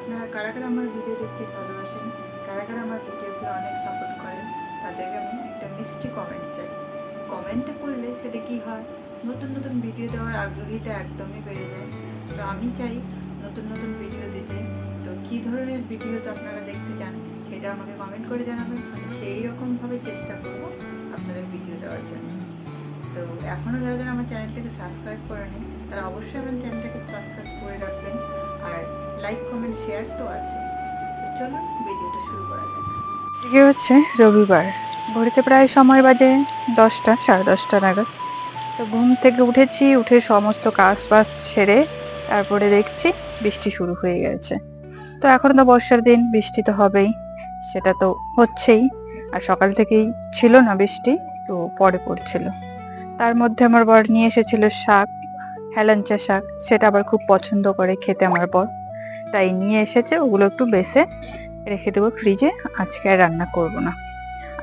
আপনারা কারা কারা আমার ভিডিও দেখতে ভালোবাসেন, কারা কারা আমার ভিডিওকে অনেক সাপোর্ট করেন, তাদেরকে আমি একটা মিষ্টি কমেন্ট চাই। কমেন্টে করলে সেটা কি হয়? নতুন নতুন ভিডিও দেওয়ার আগ্রহীটা একদমই বেড়ে যায়। তো আমি চাই নতুন নতুন ভিডিও দিতে। তো কী ধরনের ভিডিও তো আপনারা দেখতে চান, সেটা আমাকে কমেন্ট করে জানাবেন। সেই রকমভাবে চেষ্টা করব আপনাদের ভিডিও দেওয়ার জন্য। তো এখনও যারা যারা আমার চ্যানেলটাকে সাবস্ক্রাইব করে নেই তারা অবশ্যই আমার চ্যানেলটাকে সাবস্ক্রাইব করে রাখবেন। লাইক কমেন্ট শেয়ার তো আছে। চলুন ভিডিওটা শুরু করা যাক। আজকে হচ্ছে রবিবার। ঘড়িতে প্রায় সময় বাজে দশটা, সাড়ে দশটা নাগাদ। তো ঘুম থেকে উঠেছি, উঠে সমস্ত কাজ বাজ সেরে তারপরে দেখছি বৃষ্টি শুরু হয়ে গেছে। তো এখন তো বর্ষার দিন, বৃষ্টি তো হবেই, সেটা তো হচ্ছেই। আর সকাল থেকেই ছিল না বৃষ্টি, তো পরে পড়ছিল। তার মধ্যে আমার বর নিয়ে এসেছিল শাক হেলাঞ্চা শাক, সেটা আবার খুব পছন্দ করে খেতে আমার বর। তাই নিয়ে এসেছে, ওগুলো একটু বেছে রেখে দেবো ফ্রিজে আজকে আর রান্না করব না।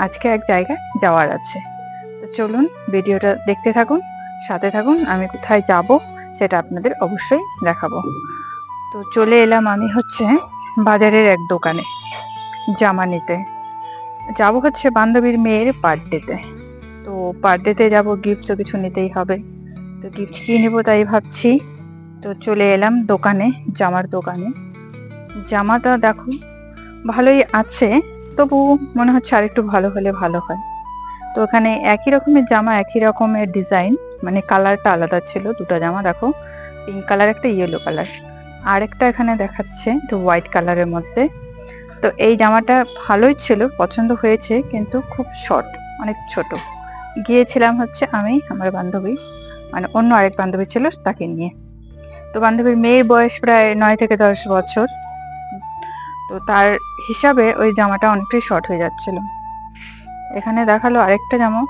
আজকে এক জায়গায় যাওয়ার আছে। তো চলুন ভিডিওটা দেখতে থাকুন, সাথে থাকুন, আমি কোথায় যাব সেটা আপনাদের অবশ্যই দেখাবো। তো চলে এলাম আমি হচ্ছে বাজারের এক দোকানে জামা নিতে যাব হচ্ছে বান্ধবীর মেয়ের বার্থডেতে তো বার্থডেতে যাব গিফট তো কিছু নিতেই হবে। তো গিফট কী নেব তাই ভাবছি। তো চলে এলাম দোকানে, জামার দোকানে। জামাটা দেখো, ভালোই আছে, তবু মনে হচ্ছে আরেকটু ভালো হলে ভালো হয়। তো ওখানে একই রকমের জামা, একই রকমের ডিজাইন মানে কালারটা আলাদা ছিল, দুটো জামা দেখো, পিঙ্ক কালার একটা ইয়েলো কালার। আরেকটা এখানে দেখাচ্ছে, একটু হোয়াইট কালারের মধ্যে। তো এই জামাটা ভালোই ছিল, পছন্দ হয়েছে, কিন্তু খুব শর্ট, অনেক ছোট। গিয়েছিলাম হচ্ছে আমি, আমার বান্ধবী মানে অন্য আরেক বান্ধবী ছিল তাকে নিয়ে। তো বান্ধবীর মেয়ের বয়স প্রায় নয় থেকে দশ বছর। তো তার হিসাবে ওই জামাটা অনেকটাই শর্ট হয়ে যাচ্ছিল। এখানে দেখাল আরেকটা জামা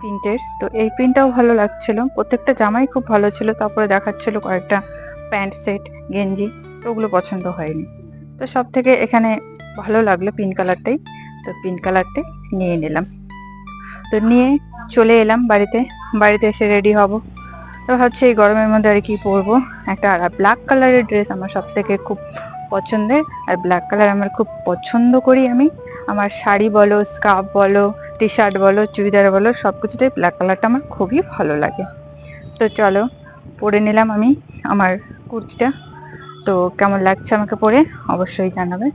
প্রিন্টের। তো এই প্রিন্টটাও ভালো লাগছিল। প্রত্যেকটা জামাই খুব ভালো ছিল। তারপরে দেখাচ্ছিল কয়েকটা প্যান্ট সেট, গেঞ্জি, তো ওগুলো পছন্দ হয়নি। তো সব থেকে এখানে ভালো লাগল পিঙ্ক কালারটাই তো পিঙ্ক কালারটাই নিয়ে নিলাম। তো নিয়ে চলে এলাম বাড়িতে। বাড়িতে এসে রেডি হব। তো ভাবছি এই গরমের মধ্যে আর কি পরবো? একটা আর ব্ল্যাক কালারের ড্রেস আমার সব থেকে খুব পছন্দের। আর ব্ল্যাক কালার আমার খুব পছন্দ করি আমি। আমার শাড়ি বলো স্কার্ফ বলো টি শার্ট বলো, চুড়িদার বলো সব কিছুতেই ব্ল্যাক কালারটা আমার খুবই ভালো লাগে। তো চলো, পরে নিলাম আমি আমার কুর্তিটা। তো কেমন লাগছে আমাকে পরে? অবশ্যই জানাবে।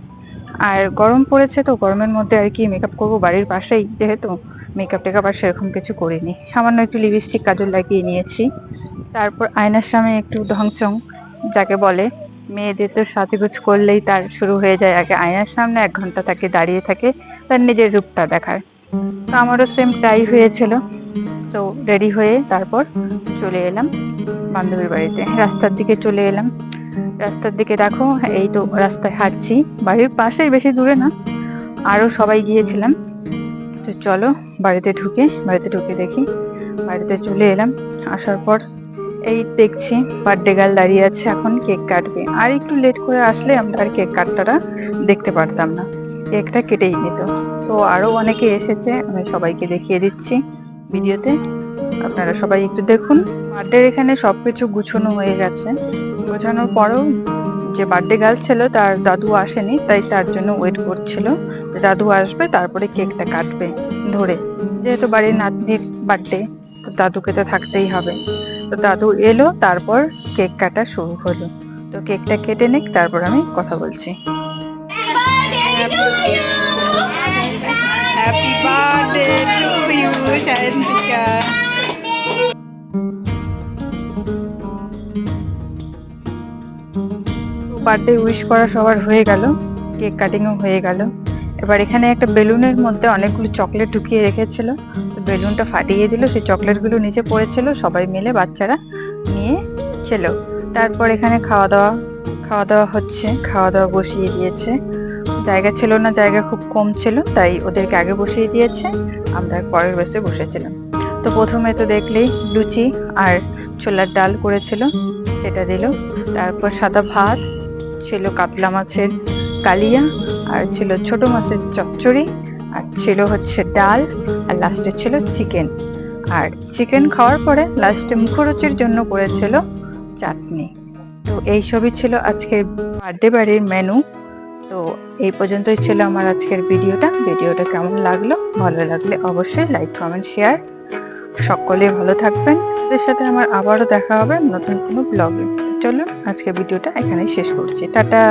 আর গরম পড়েছে তো, গরমের মধ্যে আর কি মেকআপ করব বাড়ির পাশেই, যেহেতু মেকআপ টেকআপ আর সেরকম কিছু করিনি। সামান্য একটু লিপস্টিক কাজল লাগিয়ে নিয়েছি। তারপর আয়নার সামনে একটু ঢংচং, যাকে বলে, মেয়েদের তো সাজগুজ করলেই তার শুরু হয়ে যায়। আগে আয়নার সামনে এক ঘণ্টা তাকে দাঁড়িয়ে থাকে, তার নিজের রূপটা দেখার। তো আমারও সেম টাই হয়েছিল। তো রেডি হয়ে তারপর চলে এলাম বান্ধবীর বাড়িতে। রাস্তার দিকে চলে এলাম। রাস্তার দিকে দেখো, এই তো রাস্তায় হাঁটছি। বাড়ির পাশেই বেশি দূরে না, আরও সবাই গিয়েছিলাম। তো চলো বাড়িতে ঢুকে বাড়িতে ঢুকে দেখি। বাড়িতে চলে এলাম। আসার পর এই দেখছি বার্থডে গার্ল দাঁড়িয়ে আছে, এখন কেক কাটবে। আর একটু লেট করে আসলে আমরা আর কেক কাটটাটা দেখতে পারতাম না। কেকটা কেটেই নিত তো আরও অনেকে এসেছে, আমি সবাইকে দেখিয়ে দিচ্ছি ভিডিওতে। আপনারা সবাই একটু দেখুন। বার্থডে এখানে সব কিছু গুছানো হয়ে গেছে। গোছানোর পরেও যে বার্থডে গার্ল ছিল, তার দাদু আসেনি, তাই তার জন্য ওয়েট করছিল। যে দাদু আসবে, তারপরে কেকটা কাটবে ধরে। যেহেতু বাড়ির নাতনির বার্থডে তো দাদুকে তো থাকতেই হবে। তো দাদু এলো তারপর কেক কাটা শুরু হলো। তো কেকটা কেটে নিক তারপর আমি কথা বলছি। Happy birthday to you Shantika birthday wish করা সবার হয়ে গেল কেক কাটিংও হয়ে গেল। এবার এখানে একটা বেলুনের মধ্যে অনেকগুলো চকলেট ঢুকিয়ে রেখেছিল। তো বেলুনটা ফাটিয়ে দিল, সেই চকলেটগুলো নিচে পড়েছিল, সবাই মিলে বাচ্চারা নিয়ে খেলো। তারপর এখানে খাওয়া দাওয়া খাওয়া দাওয়া হচ্ছে, খাওয়া দাওয়া বসিয়ে দিয়েছে। জায়গা ছিল না, জায়গা খুব কম ছিল, তাই ওদেরকে আগে বসিয়ে দিয়েছে, আমরা পরের বসে বসেছিলাম। তো প্রথমে তো দেখলেই লুচি আর ছোলার ডাল করেছিল, সেটা দিল। তারপর সাদা ভাত ছিল, কাতলা মাছের কালিয়া আর ছিল ছোট মাছের চচ্চড়ি, আর ছিল হচ্ছে ডাল, আর লাস্টে ছিল চিকেন আর চিকেন খাওয়ার পরে লাস্টে মুখরুচির জন্য করেছিল চাটনি। তো এই সবই ছিল আজকের বার্থডে বাড়ির মেনু তো এই পর্যন্তই ছিল আমার আজকের ভিডিওটা। ভিডিওটা কেমন লাগল? ভালো লাগলে অবশ্যই লাইক কমেন্ট শেয়ার সকলে ভালো থাকবেন। তাদের সাথে আমার আবারও দেখা হবে নতুন কোনো ব্লগে চলুন আজকে ভিডিওটা এখানেই শেষ করছি। টাটা!